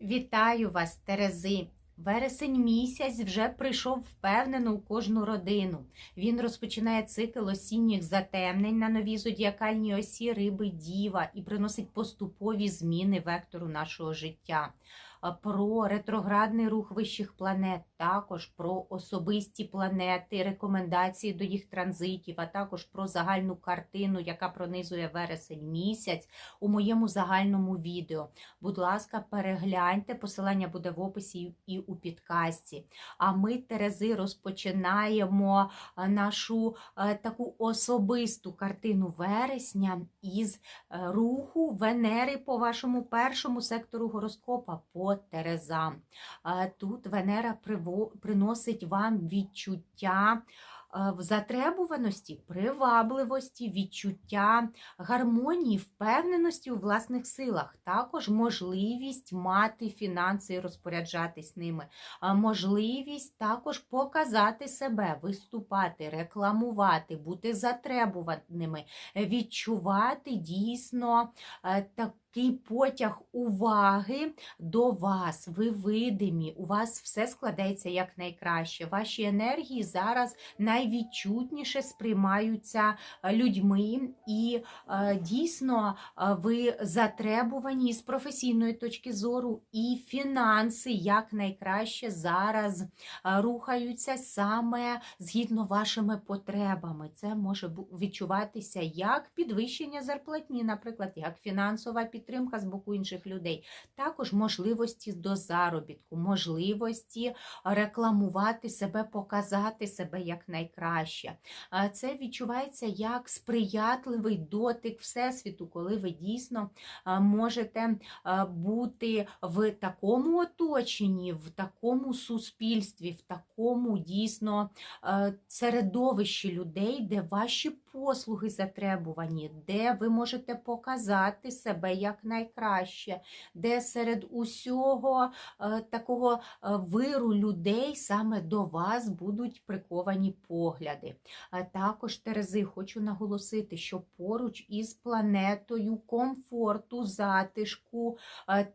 Вітаю вас, Терези! Вересень місяць вже прийшов впевнено у кожну родину. Він розпочинає цикл осінніх затемнень на новій зодіакальній осі риби діва і приносить поступові зміни вектору нашого життя. А Про ретроградний рух вищих планет, також про особисті планети, рекомендації до їх транзитів, а також про загальну картину, яка пронизує вересень місяць у моєму загальному відео. Будь ласка, перегляньте, посилання буде в описі і у підкасті. А ми, Терези, розпочинаємо е, нашу е, таку особисту картину вересня із е, руху Венери по вашому першому сектору гороскопа по Терезам. Е, Тут Венера приносить вам відчуття. В затребуваності, привабливості, відчуття гармонії, впевненості у власних силах, також можливість мати фінанси і розпоряджатись ними, можливість також показати себе, виступати, рекламувати, бути затребуваними, відчувати дійсно е, такий потяг уваги до вас. Ви видимі, у вас все складається як найкраще. Ваші енергії зараз найвідчутніше сприймаються е, людьми, і е, дійсно е, ви затребувані з професійної точки зору, і фінанси як найкраще зараз рухаються саме згідно вашими потребами. Це може відчуватися як підвищення зарплатні, наприклад, як фінансова підтримка з боку інших людей, також можливості до заробітку, можливості рекламувати себе, показати себе як найкраще. Це відчувається як сприятливий дотик Всесвіту, коли ви дійсно можете бути в такому оточенні, в такому суспільстві, в такому дійсно середовищі людей, де ваші послуги затребувані, де ви можете показати себе як найкраще, де серед усього е, такого е, виру людей саме до вас будуть приковані погляди. А Також Терези, хочу наголосити, що поруч із планетою комфорту, затишку,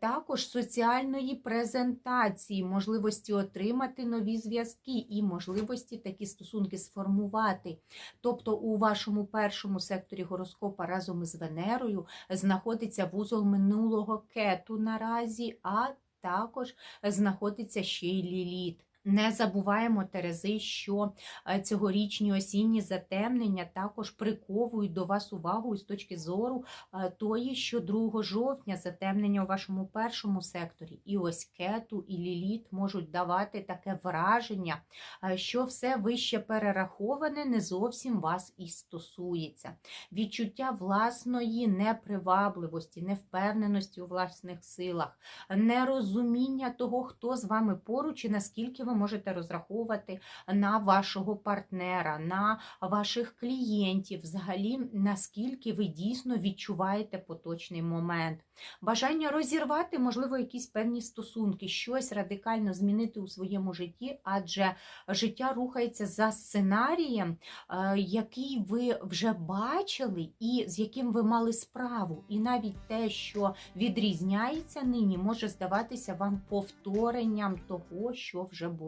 також соціальної презентації, можливості отримати нові зв'язки і можливості такі стосунки сформувати. Тобто у вашому першому секторі гороскопа разом із Венерою знаходиться вузол минулого кету наразі, а також знаходиться ще й ліліт. Не забуваємо, Терези, що е, цьогорічні осінні затемнення також приковують до вас увагу з точки зору е, тої, що 2 жовтня затемнення у вашому першому секторі. І ось кету і ліліт можуть давати таке враження, е, що все вище перераховане не зовсім вас і стосується. Відчуття власної непривабливості, невпевненості у власних силах, нерозуміння того, хто з вами поруч і наскільки ви можете розраховувати на вашого партнера, на ваших клієнтів, взагалі, наскільки ви дійсно відчуваєте поточний момент. Бажання розірвати, можливо, якісь певні стосунки, щось радикально змінити у своєму житті, адже життя рухається за сценарієм, е, який ви вже бачили і з яким ви мали справу. І навіть те, що відрізняється нині, може здаватися вам повторенням того, що вже було.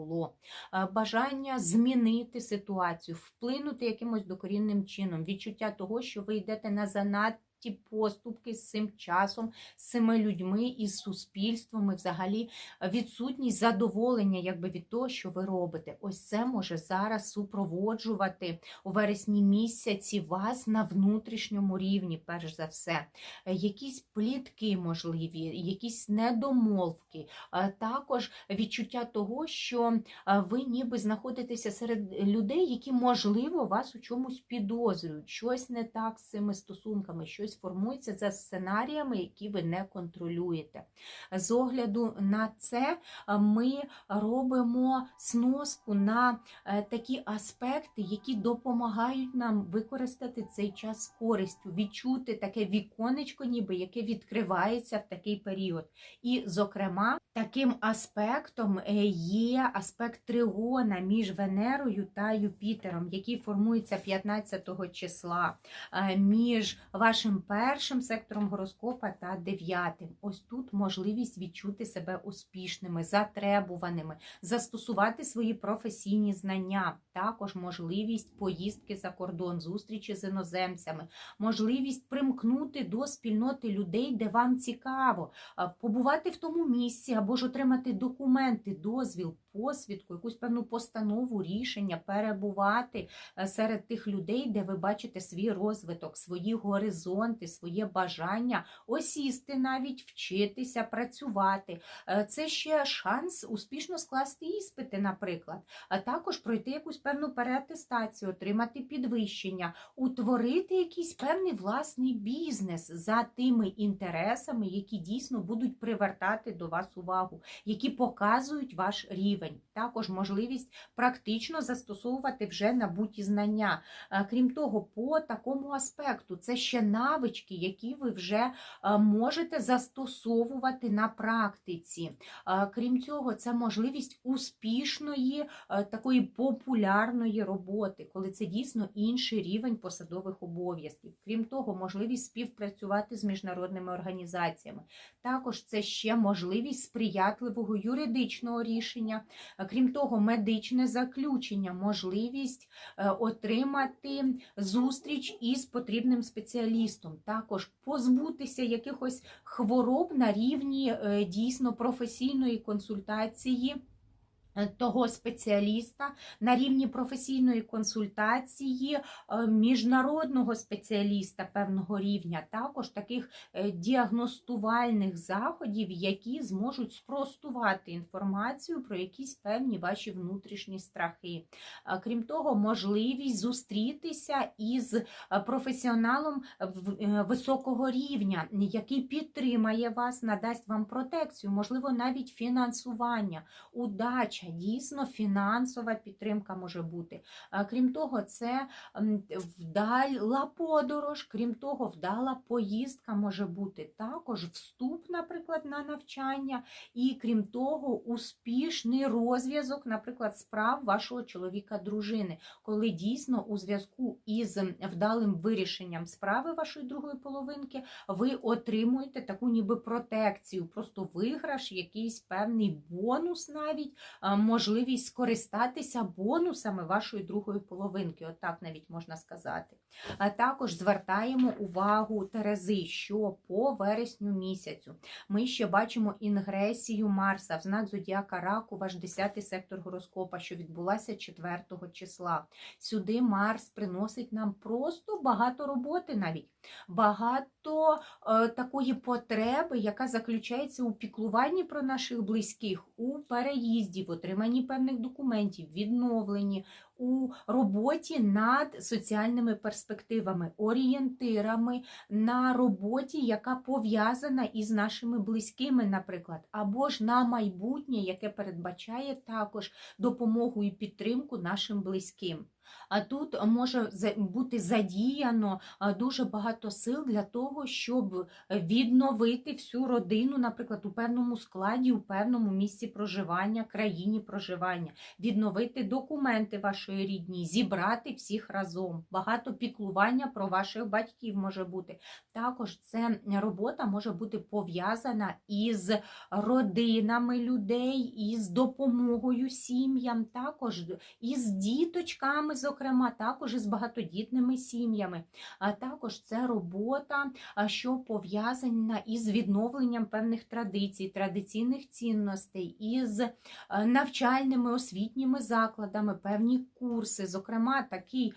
Е, Бажання змінити ситуацію, вплинути якимось докорінним чином, відчуття того, що ви йдете на занадто. Поступки з цим часом, з цими людьми із суспільством, і взагалі відсутність задоволення якби від того, що ви робите. Ось це може зараз супроводжувати у вересні місяці вас на внутрішньому рівні, перш за все. Е, Якісь плітки можливі, якісь недомовки, Е, також відчуття того, що е, ви ніби знаходитеся серед людей, які, можливо, вас у чомусь підозрюють, щось не так з цими стосунками, щось формується за сценаріями, які ви не контролюєте. З огляду на це е, ми робимо сноску на е, такі аспекти, які допомагають нам використати цей час з користю, відчути таке віконечко, ніби яке відкривається в такий період. І, зокрема, таким аспектом е, є аспект тригона між Венерою та Юпітером, який формується 15 числа, між вашим вашим першим сектором гороскопа та дев'ятим. Ось тут можливість відчути себе успішними, затребуваними, застосувати свої професійні знання, також можливість поїздки за кордон, зустрічі з іноземцями, можливість примкнути до спільноти людей, де вам цікаво, побувати в тому місці або ж отримати документи, дозвіл, посвідку, якусь певну постанову, рішення, перебувати е, серед тих людей, де ви бачите свій розвиток, свої горизонти, своє бажання осісти, навіть вчитися, працювати. Е, Це ще шанс успішно скласти іспити, наприклад, а також пройти якусь певну переатестацію, отримати підвищення, утворити якийсь певний власний бізнес за тими інтересами, які дійсно будуть привертати до вас увагу, які показують ваш рівень. Також можливість практично застосовувати вже набуті знання. Е, Крім того, по такому аспекту це ще навички, які ви вже е, можете застосовувати на практиці. Е, Крім цього, це можливість успішної такої популярної роботи, коли це дійсно інший рівень посадових обов'язків. Крім того, можливість співпрацювати з міжнародними організаціями. Також це ще можливість сприятливого юридичного рішення. Е, Крім того, медичне заключення, можливість е, отримати зустріч із потрібним спеціалістом, також позбутися якихось хвороб на рівні е, дійсно професійної консультації. Е, Того спеціаліста на рівні професійної консультації е, міжнародного спеціаліста певного рівня, також таких е, діагностувальних заходів, які зможуть спростувати інформацію про якісь певні ваші внутрішні страхи. Крім того, можливість зустрітися із професіоналом високого рівня, який підтримає вас, надасть вам протекцію, можливо, навіть фінансування, удача, дійсно фінансова підтримка може бути. Крім того, це вдала подорож, крім того, вдала поїздка може бути. Також вступ, наприклад, на навчання, і крім того, успішний розв'язок, наприклад, справ вашого чоловіка-дружини, коли дійсно у зв'язку із вдалим вирішенням справи вашої другої половинки ви отримуєте таку ніби протекцію, просто виграш, якийсь певний бонус навіть, а, можливість скористатися бонусами вашої другої половинки, отак навіть можна сказати. А також звертаємо увагу Терези, що по вересню місяцю ми ще бачимо інгресію Марса в знак Зодіака Раку, ваш 10-й сектор гороскопа, що відбулася 4 числа. Сюди Марс приносить нам просто багато роботи навіть, багато е, такої потреби, яка заключається у піклуванні про наших близьких, у переїзді, в отриманні певних документів, відновленні, у роботі над соціальними перспективами, орієнтирами на роботі, яка пов'язана із нашими близькими, наприклад, або ж на майбутнє, яке передбачає також допомогу і підтримку нашим близьким. А тут може бути задіяно дуже багато сил для того, щоб відновити всю родину, наприклад, у певному складі, у певному місці проживання, країні проживання, відновити документи вашої рідні, зібрати всіх разом. Багато піклування про ваших батьків може бути. Також це робота може бути пов'язана із родинами людей, із допомогою сім'ям, також із діточками, зокрема, також із багатодітними сім'ями. А також це робота, що пов'язана із відновленням певних традицій, традиційних цінностей, із навчальними освітніми закладами, певні курси, зокрема, такий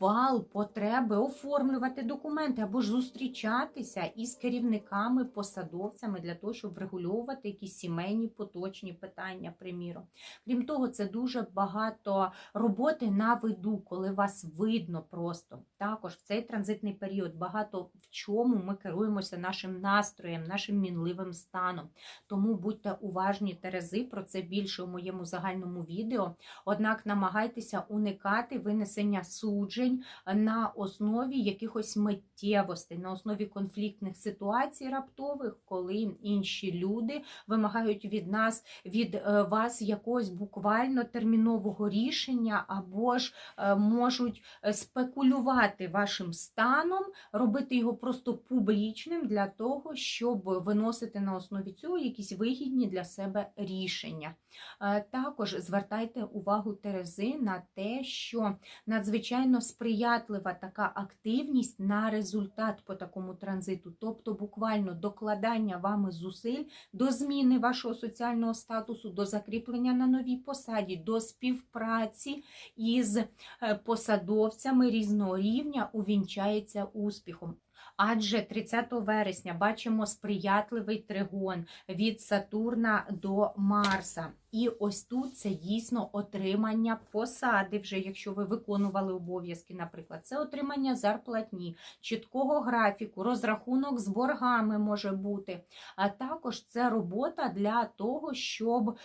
вал потреби оформлювати документи або ж зустрічатися із керівниками, посадовцями для того, щоб врегульовувати якісь сімейні поточні питання, приміром. Крім того, це дуже багато роботи на виду, коли вас видно просто. Також в цей транзитний період багато в чому ми керуємося нашим настроєм, нашим мінливим станом. Тому будьте уважні, Терези, про це більше у моєму загальному відео. Однак намагайтеся уникати винесення суджень на основі якихось миттєвостей, на основі конфліктних ситуацій раптових, коли інші люди вимагають від нас, від е, вас якогось буквально термінового рішення або також е, можуть е, спекулювати вашим станом, робити його просто публічним для того, щоб виносити на основі цього якісь вигідні для себе рішення. Е, Також звертайте увагу Терези на те, що надзвичайно сприятлива така активність на результат по такому транзиту, тобто буквально докладання вами зусиль до зміни вашого соціального статусу, до закріплення на новій посаді, до співпраці із е, посадовцями різного рівня увінчається успіхом. Адже 30 вересня бачимо сприятливий тригон від Сатурна до Марса. І ось тут це дійсно отримання посади, вже якщо ви виконували обов'язки, наприклад, це отримання зарплатні, чіткого графіку, розрахунок з боргами може бути. А також це робота для того, щоб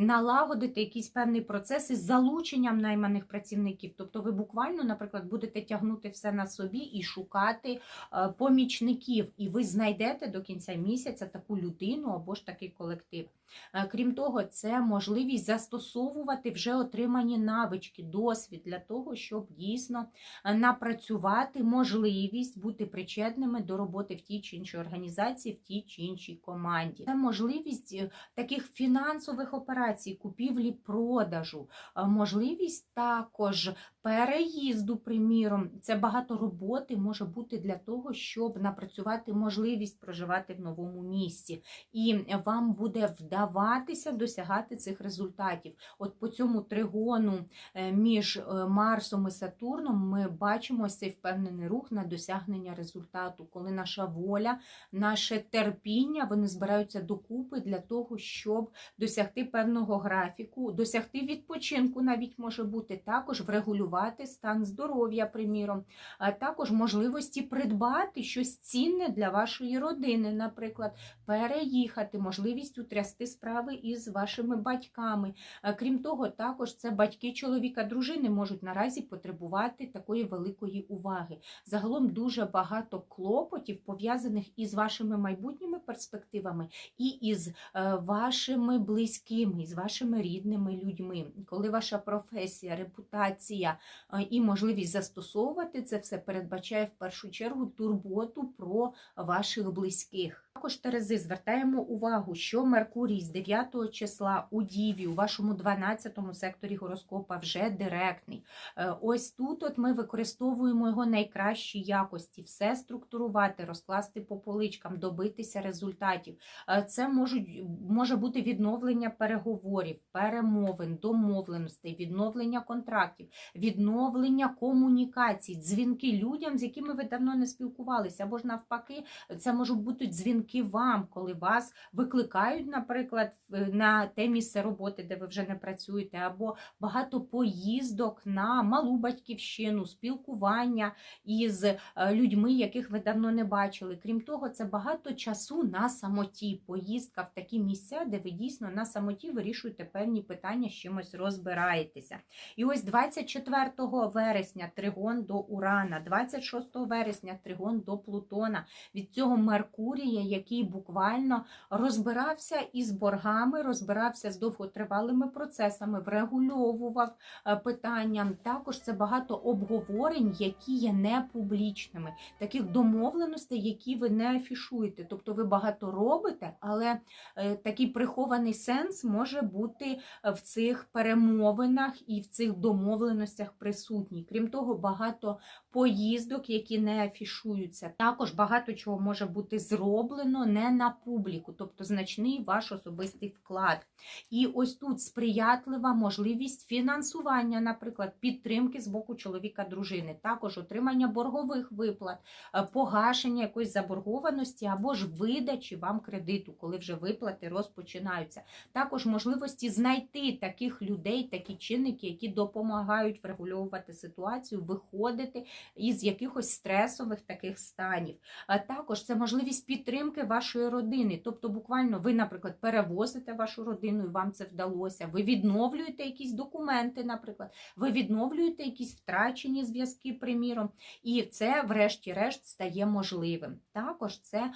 налагодити якийсь певний процес із залученням найманих працівників. Тобто ви буквально, наприклад, будете тягнути все на собі і шукати е, помічників, і ви знайдете до кінця місяця таку людину або ж такий колектив. Е, Крім того, це можливість застосовувати вже отримані навички, досвід для того, щоб дійсно е, напрацювати можливість бути причетними до роботи в тій чи іншій організації, в тій чи іншій команді. Це можливість е, таких фінансових операцій, купівлі, продажу, можливість також переїзду, приміром. Це багато роботи може бути для того, щоб напрацювати можливість проживати в новому місці. І вам буде вдаватися досягати цих результатів. От по цьому тригону е, між е, Марсом і Сатурном ми бачимо цей впевнений рух на досягнення результату, коли наша воля, наше терпіння вони збираються докупи для того, щоб досягти певного графіку, досягти відпочинку, навіть може бути також врегулювати стан здоров'я, приміром, а також можливості придбати щось цінне для вашої родини, наприклад, переїхати, можливість утрясти справи із вашими батьками. Е, Крім того, також це батьки чоловіка, дружини можуть наразі потребувати такої великої уваги. Загалом дуже багато клопотів пов'язаних із вашими майбутніми перспективами і із е, вашими близькими, із вашими рідними людьми. Коли ваша професія, репутація е, і можливість застосовувати це все передбачає в першу чергу турботу про ваших близьких. Також Терези звертаємо увагу, що Меркурій з 9 числа у Діві, у вашому 12 секторі гороскопа вже директний. Е, Ось тут от ми використовуємо його найкращі якості, все структурувати, розкласти по поличкам, добитися результатів. Е, Це можуть, може бути відновлення переговорів, перемовин, домовленостей, відновлення контрактів, відновлення комунікацій, дзвінки людям, з якими ви давно не спілкувалися, або ж навпаки, це можуть бути дзвінки вам, коли вас викликають, наприклад, на те місце роботи, де ви вже не працюєте, або багато поїздок на малу батьківщину, спілкування із е, людьми, яких ви давно не бачили. Крім того, це багато часу на самоті, поїздка в такі місця, де ви дійсно на самоті вирішуєте певні питання, з чимось розбираєтеся. І ось 24 вересня тригон до Урана, 26 вересня тригон до Плутона. Від цього Меркурія, який буквально розбирався із боргами, розбирався з довготривалими процесами, врегульовував е, питання. Також це багато обговорень, які є не публічними, таких домовленостей, які ви не афішуєте. Тобто ви багато робите, але е, такий прихований сенс може бути в цих перемовинах і в цих домовленостях присутній. Крім того, багато поїздок, які не афішуються. Також багато чого може бути зроблено не на публіку, тобто значний ваш особистий вклад. І ось тут сприятлива можливість фінансування, наприклад, підтримки з боку чоловіка дружини, також отримання боргових виплат, е, погашення якоїсь заборгованості або ж видачі вам кредиту, коли вже виплати розпочинаються. Також можливості знайти таких людей, такі чинники, які допомагають врегульовувати ситуацію, виходити із якихось стресових таких станів. А також це можливість підтримки вашої родини. Тобто, буквально ви, наприклад, перевозите вашу родину, і вам це вдалося. Ви відновлюєте якісь документи, наприклад, ви відновлюєте якісь втрачені зв'язки, приміром, і це, врешті-решт, стає можливим. Також це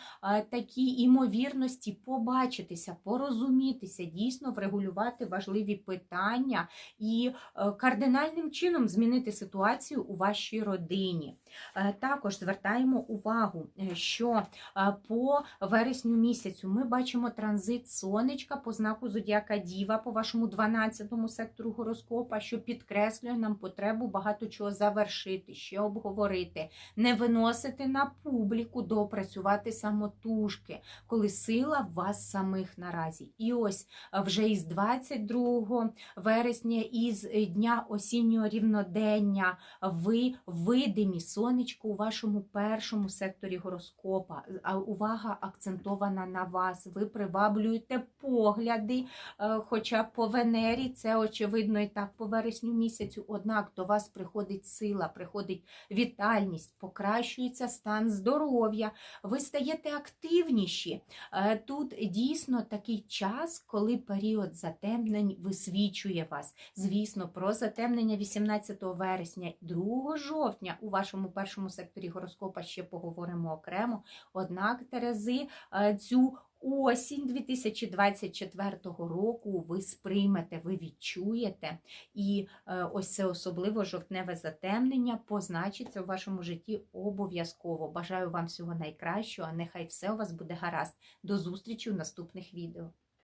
такі імовірності побачитися, порозумітися, дійсно врегулювати важливі питання і е, кардинальним чином змінити ситуацію у вашій родині. Е, Також звертаємо увагу, е, що е, по вересню місяцю ми бачимо транзит сонечка по знаку Зодіака Діва по вашому 12-му сектору гороскопа, що підкреслює нам потребу багато чого завершити, ще обговорити, не виносити на публіку, допрацювати самотужки, коли сила вас самих наразі. І ось вже із 22 вересня, із дня осіннього рівнодення, ви видимі сонечко у вашому першому секторі гороскопа. А увага акцентована на вас. Ви приваблюєте погляди, е, хоча по Венері це очевидно і так по вересню місяцю. Однак до вас приходить сила, приходить вітальність, покращується стан здоров'я, ви стаєте активніші. Е, Тут дійсно такий час, коли період затемнень висвічує вас. Звісно, про затемнення 18 вересня, 2 жовтня у вашому першому секторі гороскопа ще поговоримо окремо. Однак, Терези, е, цю осінь 2024 року ви сприймете, ви відчуєте, і е, ось це особливо жовтневе затемнення позначиться у вашому житті обов'язково. Бажаю вам всього найкращого. Нехай все у вас буде гаразд. До зустрічі у наступних відео.